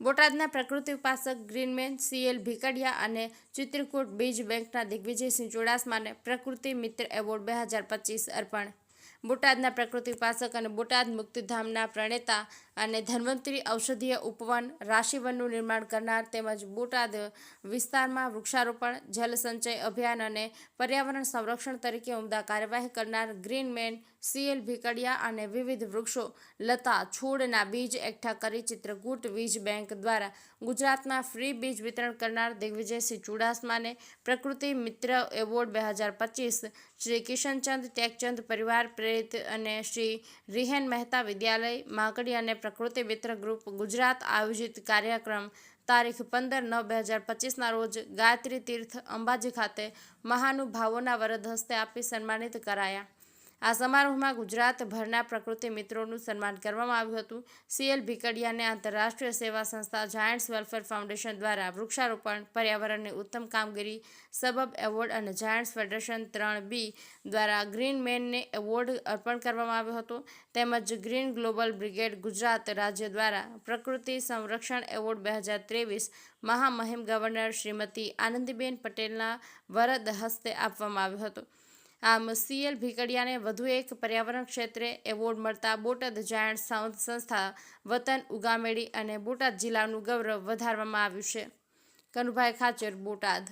બોટાદના પ્રકૃતિ ઉપાસક ગ્રીનમેન સીએલ ભીકડિયા અને ચિત્રકૂટ બીજ બેંકના દિગ્વિજયસિંહ ચુડાસમાને પ્રકૃતિ મિત્ર એવોર્ડ બે હજાર પચીસ અર્પણ. બોટાદના પ્રકૃતિ ઉપાસક અને બોટાદ મુક્તિધામના પ્રણેતા અને ધન્વંતરી ઔષધીય ઉપવન રાશિવનનું નિર્માણ કરનાર તેમજ બોટાદ વિસ્તારમાં વૃક્ષારોપણ જલસંચય અભિયાન અને પર્યાવરણ સંરક્ષણ તરીકે ઉમદા કાર્યવાહી કરનાર ગ્રીનમેન સીએલ ભીકડિયા અને વિવિધ વૃક્ષો, લતા, છોડના બીજ એકઠા કરી ચિત્રકૂટ બીજ બેંક દ્વારા ગુજરાતમાં ફ્રી બીજ વિતરણ કરનાર દિગ્વિજયસિંહ ચુડાસમાને પ્રકૃતિ મિત્ર એવોર્ડ બે હજાર પચીસ, શ્રી કિશનચંદ ટેકચંદ પરિવાર પ્રેરિત અને શ્રી રિહેન મહેતા વિદ્યાલય માકડી અને પ્રકૃતિ મિત્ર ગ્રુપ ગુજરાત આયોજિત કાર્યક્રમ તારીખ પંદર નવ બે હજાર પચીસના રોજ ગાયત્રી તીર્થ અંબાજી ખાતે મહાનુભાવોના વરદ હસ્તે આપી સન્માનિત કરાયા. આ સમારોહમાં ગુજરાતભરના પ્રકૃતિ મિત્રોનું સન્માન કરવામાં આવ્યું હતું. સીએલ ભીકડિયાને આંતરરાષ્ટ્રીય સેવા સંસ્થા જાયન્ટ્સ વેલફેર ફાઉન્ડેશન દ્વારા વૃક્ષારોપણ, પર્યાવરણની ઉત્તમ કામગીરી, સબબ એવોર્ડ અને જાયન્ટ્સ ફેડરેશન ત્રણ બી દ્વારા ગ્રીન મેનને એવોર્ડ અર્પણ કરવામાં આવ્યો હતો. તેમજ ગ્રીન ગ્લોબલ બ્રિગેડ ગુજરાત રાજ્ય દ્વારા પ્રકૃતિ સંરક્ષણ એવોર્ડ બે હજાર ત્રેવીસ મહામહિમ ગવર્નર શ્રીમતી આનંદીબેન પટેલના વરદ હસ્તે આપવામાં આવ્યો હતો. આમ સીએલ ભીકડિયાને વધુ એક પર્યાવરણ ક્ષેત્રે એવોર્ડ મળતા બોટાદ જાયન્ટ સાઉન્ડ સંસ્થા વતન ઉગામેડી અને બોટાદ જિલ્લાનું ગૌરવ વધારવામાં આવ્યું છે. કનુભાઈ ખાચર, બોટાદ.